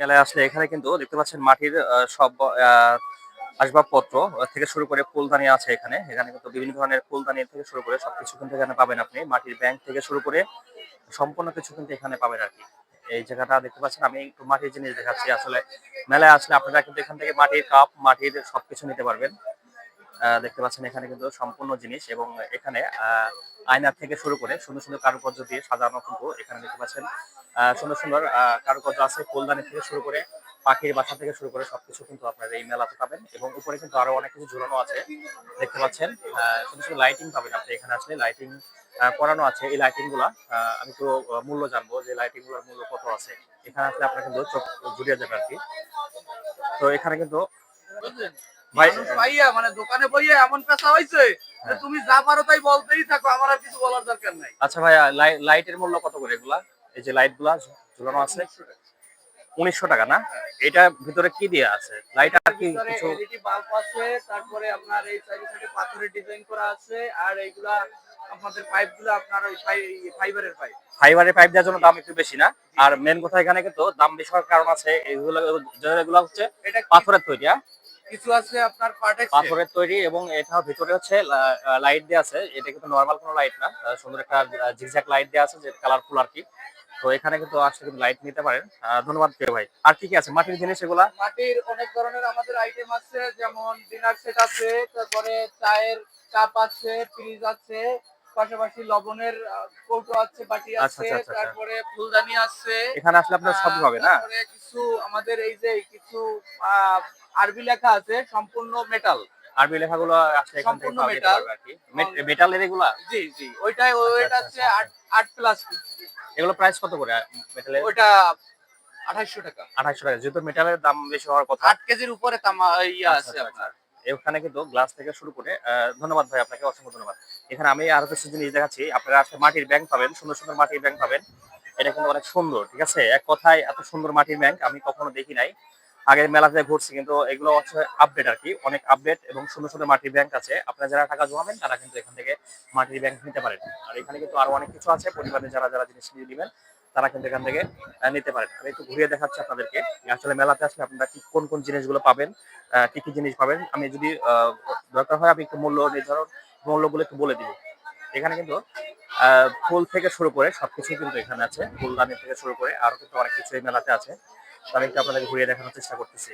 মেলায় আসলে এখানে কিন্তু দেখতে পাচ্ছেন মাটির সব আসবাবপত্র থেকে শুরু করে ফুলদানি আছে এখানে। এখানে কিন্তু বিভিন্ন ধরনের ফুলদানি থেকে শুরু করে সবকিছু কিন্তু এখানে পাবেন আপনি। মাটির ব্যাংক থেকে শুরু করে সম্পূর্ণ কিছু কিন্তু এখানে পাবেন আর কি। এই জায়গাটা দেখতে পাচ্ছেন, আমি একটু মাটির জিনিস দেখাচ্ছি। আসলে মেলায় আসলে আপনারা কিন্তু এখান থেকে মাটির কাপ মাটির সবকিছু নিতে পারবেন। দেখতে পাচ্ছেন এখানে কিন্তু সম্পূর্ণ জিনিস এবং এখানে আয়নার থেকে শুরু করে সুন্দর সুন্দর কারুকার্য দিয়ে সাজানো কিন্তু এখানে দেখতে পাচ্ছেন। সুন্দর সুন্দর কারুকার্য আছে ফুলদানি থেকে শুরু করে পাখির বাসা থেকে শুরু করে সবকিছু কিন্তু আপনারা এই মেলাতে পাবেন এবং উপরে কিন্তু আরও অনেক কিছু ঝুলানো আছে দেখতে পাচ্ছেন। সুন্দর সুন্দর লাইটিং পাবেন আপনি এখানে আসলে। লাইটিং করানো আছে এই লাইটিংগুলা। আমি তো মূল্য জানব যে লাইটিংগুলোর মূল্য কত আছে। এখানে আসলে আপনার কিন্তু চোখ জুড়িয়ে যাবে আর কি। তো এখানে কিন্তু ভাই পাইয়া মানে দোকানে বইয়া এমন পেশা হয়েছে হ্যাঁ। তুমি যা পারো তাই বলতেই থাকো আমার আর কিছু বলার দরকার নাই। আচ্ছা ভাইয়া লাইটের মূল্য কত করে এগুলা? এই যে লাইটগুলা ঝুলানো আছে। উনিশশো টাকা। না? এটা ভিতরে কি দিয়ে আছে? লাইট আর কি কিছু? এলইডি বাল্ব আছে তারপরে আপনার এই সাইডে সাইডে পাথরের ডিজাইন করা আছে আর এইগুলা আপনাদের পাইপগুলো আপনার ওই ফাইবারের পাইপ ফাইবারের পাইপ দেওয়ার জন্য দাম একটু বেশি না? আর মেন কথা এখানে কিন্তু দাম বেশি হওয়ার কারণ আছে এগুলো যেগুলো হচ্ছে পাথরের তৈরি হ্যাঁ? কিছু আছে আপনার পার্টেক্স পাথরের তৈরি এবং এটা ভিতরে হচ্ছে লাইট দেওয়া আছে। এটা কিন্তু নর্মাল কোনো লাইট না। সুন্দর একটা জিগজ্যাক লাইট দেওয়া আছে যে কালারফুল আর কি। তো এখানে কিন্তু আসলে কিন্তু লাইট নিতে পারেন। ধন্যবাদ প্রিয় ভাই। আর কি কি আছে? মাটির জিনিস এগুলা? মাটির অনেক ধরনের আমাদের আইটেম আছে। যেমন ডিনার সেট আছে তারপরে চায়ের কাপ আছে ফ্রিজ আছে পাশাপাশি লবণের কৌটো আছে বাটি আচ্ছা, আছে আচ্ছা, আচ্ছা। তারপরে ফুলদানি আছে। এখানে আসলে আপনার সবই হবে না? কিছু আমাদের এই যে কিছু আরবি লেখা আছে সম্পূর্ণ মেটাল আরবি লেখাগুলো থেকে সম্পূর্ণ কি। মেটালের এগুলা? জি জি ওইটাই ওইটা হচ্ছে আচ্ছা, আট আট প্লাস এগুলো প্রাইস কত করে মেটালের ওইটা আঠাইশশো টাকা। আঠাশশো টাকা। যেহেতু মেটালের দাম বেশি হওয়ার কথা। আট কেজির উপরে তামা ইয়া আছে আপনার। এখানে কিন্তু গ্লাস থেকে শুরু করে ধন্যবাদ ভাই আপনাকে, অসংখ্য ধন্যবাদ। এখানে আমি আরও কিছু জিনিস দেখাচ্ছি। আপনারা আসলে মাটির ব্যাংক পাবেন, সুন্দর সুন্দর মাটির ব্যাংক পাবেন। এটা কিন্তু অনেক সুন্দর, ঠিক আছে? এক কথায় এত সুন্দর মাটির ব্যাংক আমি কখনো দেখি নাই। আগে মেলাতে ঘুরছি, কিন্তু এগুলো হচ্ছে আপডেট আর কি। অনেক আপডেট এবং সুন্দর সুন্দর মাটির ব্যাংক আছে। আপনারা যারা টাকা জমাবেন, তারা কিন্তু এখান থেকে মাটির ব্যাংক নিতে পারেন। আর এখানে কিন্তু আরও অনেক কিছু আছে। পরিবারে যারা যারা জিনিস নিয়ে নেবেন তারা কিন্তু এখান থেকে নিতে পারেন। আমি একটু ঘুরিয়ে দেখাচ্ছি আপনাদেরকে আসলে মেলাতে আসলে আপনারা কি, কোন কোন জিনিসগুলো পাবেন কি কি জিনিস পাবেন। আমি যদি দরকার হয় আমি একটু মূল্য নির্ধারণ, মূল্যগুলো একটু বলে দিব এখানে কিন্তু ফুল থেকে শুরু করে সবকিছু কিন্তু এখানে আছে, ফুলদানি থেকে শুরু করে আরও কিন্তু অনেক কিছু এই মেলাতে আছে। তো আমি একটু আপনাদের ঘুরিয়ে দেখানোর চেষ্টা করতেছি।